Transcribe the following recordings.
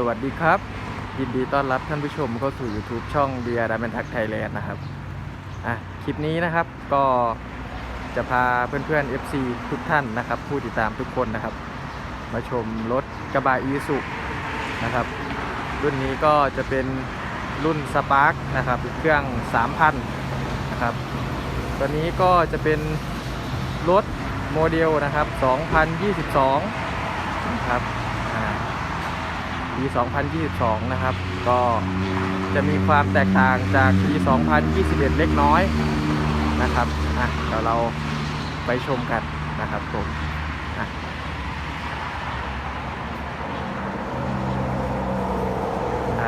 สวัสดีครับ ยินดีต้อนรับท่านผู้ชมเข้าสู่ YouTube ช่องเบียร์ดามันทักไทยแลนด์นะครับอะคลิปนี้นะครับก็จะพาเพื่อนๆ FC ทุกท่านนะครับ ผู้ติดตามทุกคนนะครับ มาชมรถกระบะอีสุนะครับ รุ่นนี้ก็จะเป็นรุ่นสปาร์กนะครับเครื่อง 3,000 นะครับ ตัวนี้ก็จะเป็นรถโมเดลนะครับ 2022 นะครับ ปี 2022 นะครับ ก็จะมีความแตกต่างจากปี 2021 เล็กน้อยนะครับอะเดี๋ยวเราไปชมกันนะครับผมอ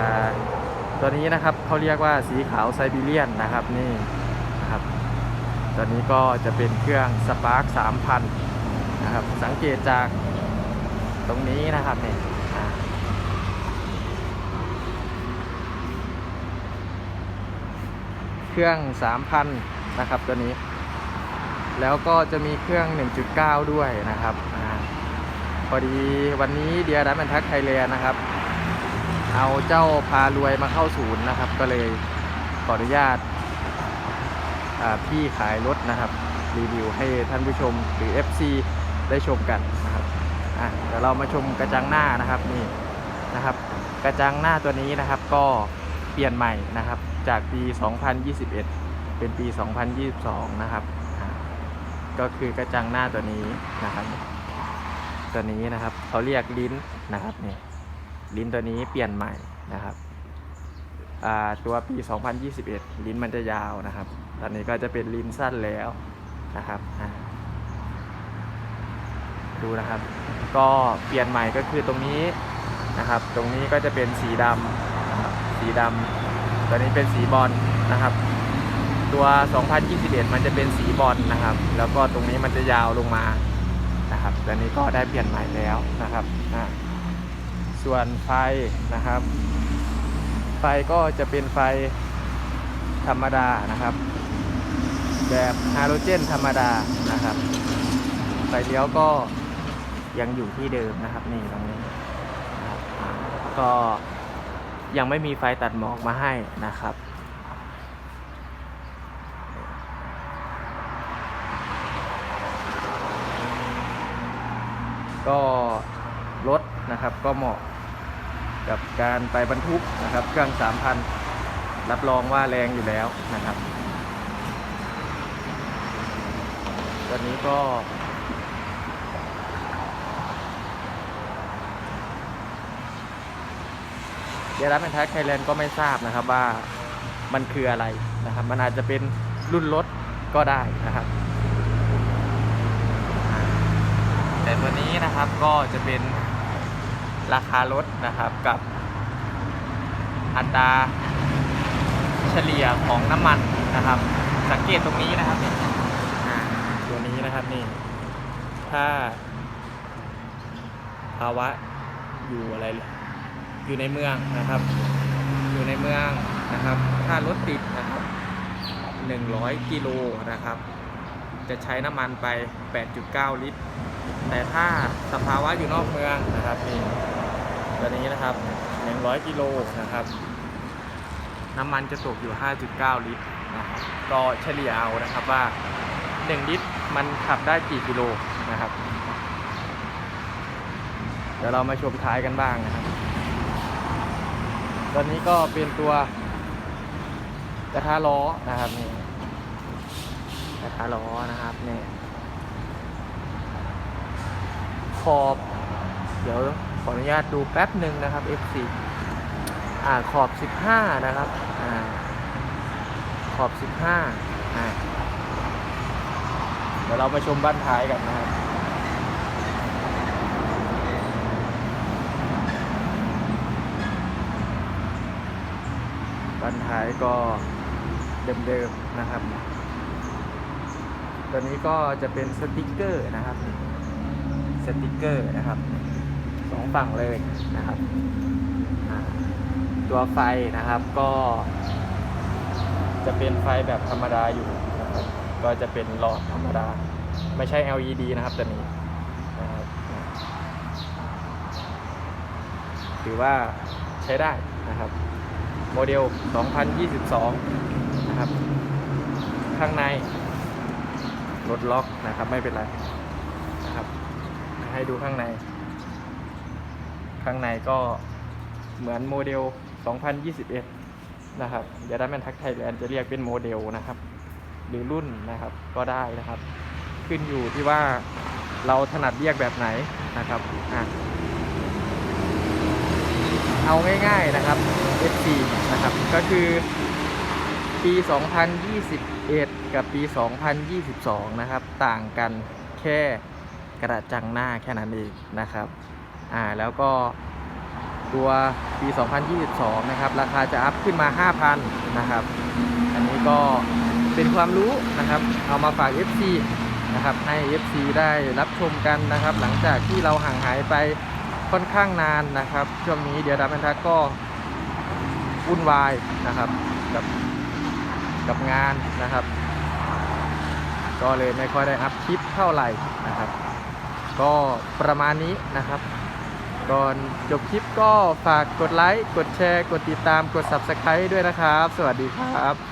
ะตัวนี้นะครับเขาเรียกว่าสีขาวไซบีเรียนนะครับนี่นะครับตัวนี้ก็จะเป็นเครื่องสปาร์ค3,000 นะครับ สังเกตจากตรงนี้นะครับนี่อ่า เครื่อง 3,000 นะครับ ตัวนี้ แล้วก็จะมีเครื่อง 1.9 ด้วยนะครับอพอดีวันนี้เดียรัตมันทักไทยแลนด์นะครับ เอาเจ้าพารวยมาเข้าศูนย์นะครับ ก็เลยขออนุญาตอ่าพี่ขายรถนะครับ รีวิวให้ท่านผู้ชมหรือ FC ได้ชมกันนะครับอะเดี๋ยวเรามาชมกระจังหน้านะครับนี่นะครับ กระจังหน้าตัวนี้นะครับก็ เปลี่ยนใหม่นะครับ จากปี 2021 เป็นปี 2022 นะครับ ก็คือกระจังหน้าตัวนี้นะครับ ตัวนี้นะครับเขาเรียกลิ้นนะครับนี่ลิ้นตัวนี้เปลี่ยนใหม่นะครับตัวปี 2021 ลิ้นมันจะยาวนะครับ ตอนนี้ก็จะเป็นลิ้นสั้นแล้วนะครับดูนะครับ ก็เปลี่ยนใหม่ก็คือตรงนี้นะครับ ตรงนี้ก็จะเป็นสีดำ สีดำตัวนี้เป็นสีบอลนะครับ ตัว 2021 มันจะเป็นสีบอลนะครับ แล้วก็ตรงนี้มันจะยาวลงมานะครับตัวนี้ก็ได้เปลี่ยนใหม่แล้วนะครับอ่าส่วนไฟนะครับ ไฟก็จะเป็นไฟธรรมดานะครับ แบบฮาโลเจนธรรมดานะครับไฟเลี้ยวก็ยังอยู่ที่เดิมนะครับนี่ตรงนี้นะครับก็ ยังไม่มีไฟตัดหมอกมาให้นะครับ ก็รถนะครับก็เหมาะกับการไปบรรทุกนะครับ เครื่อง 3,000 รับรองว่าแรงอยู่แล้วนะครับตัวนี้ก็ เดรัสเป็นทักไทยแลนด์ก็ไม่ทราบนะครับว่ามันคืออะไรนะครับ มันอาจจะเป็นรุ่นรถก็ได้นะครับ แต่ตัวนี้นะครับก็จะเป็นราคารถนะครับกับอัตราเฉลี่ยของน้ำมันนะครับ สังเกตตรงนี้นะครับอ่าตัวนี้นะครับนี่ถ้าภาวะอยู่อะไรเลย อยู่ในเมืองนะครับ อยู่ในเมืองนะครับ ถ้ารถติดนะครับ100 กิโลนะครับ จะใช้น้ำมันไป 8.9 ลิตร แต่ถ้าสภาวะอยู่นอกเมืองนะครับนี่ตัวนี้นะครับ 100 กิโลนะครับ น้ำมันจะตกอยู่ 5.9 ลิตรนะครับก็เฉลี่ยเอานะครับว่า 1 ลิตรมันขับได้กี่กิโลนะครับ เดี๋ยวเรามาชมท้ายกันบ้างนะครับ ตอนนี้ก็เป็นตัวกระทะล้อนะครับนี่กระทะล้อนะครับนี่ขอบ เดี๋ยวขออนุญาตดูแป๊บหนึ่งนะครับ F4 อ่าขอบ 15 นะครับอ่าขอบ 15อ่าเดี๋ยวเรามาชมบ้านท้ายกันนะครับ บ้านท้ายก็เดิมๆนะครับ ตัวนี้ก็จะเป็นสติกเกอร์นะครับ สติกเกอร์นะครับสองฝั่งเลยนะครับ ตัวไฟนะครับก็ จะเป็นไฟแบบธรรมดาอยู่นะครับก็จะเป็นหลอดธรรมดา ไม่ใช่ LED นะครับตัวนี้นะถือว่าใช้ได้นะครับ โมเดล 2022 นะครับ ข้างในรถล็อกนะครับไม่เป็นไรนะครับ ให้ดูข้างใน ข้างในก็เหมือนโมเดล 2021 นะครับ เดี๋ยวด้านแมนทักไทยแลนด์จะเรียกเป็นโมเดลนะครับ หรือรุ่นนะครับก็ได้นะครับ ขึ้นอยู่ที่ว่าเราถนัดเรียกแบบไหนนะครับอะ เอาง่ายๆนะครับ F4 นะครับ ก็คือปี 2021 กับปี 2022 นะครับ ต่างกันแค่กระจังหน้าแค่นั้นเองนะครับ อ่า แล้วก็ตัวปี 2022 นะครับ ราคาจะอัพขึ้นมา 5,000 นะครับ อันนี้ก็เป็นความรู้นะครับ เอามาฝาก FC นะครับ ให้ FC ได้รับชมกันนะครับ หลังจากที่เราห่างหายไป ค่อนข้างนานนะครับ ช่วงนี้เดียวดามันทักก็วุ่นวายนะครับกับกับงานนะครับ ก็เลยไม่ค่อยได้อัพคลิปเท่าไหร่นะครับ ก็ประมาณนี้นะครับก่อนจบคลิปก็ฝากกดไลค์ กดแชร์ กดติดตาม กด Subscribe ด้วยนะครับ สวัสดีครับ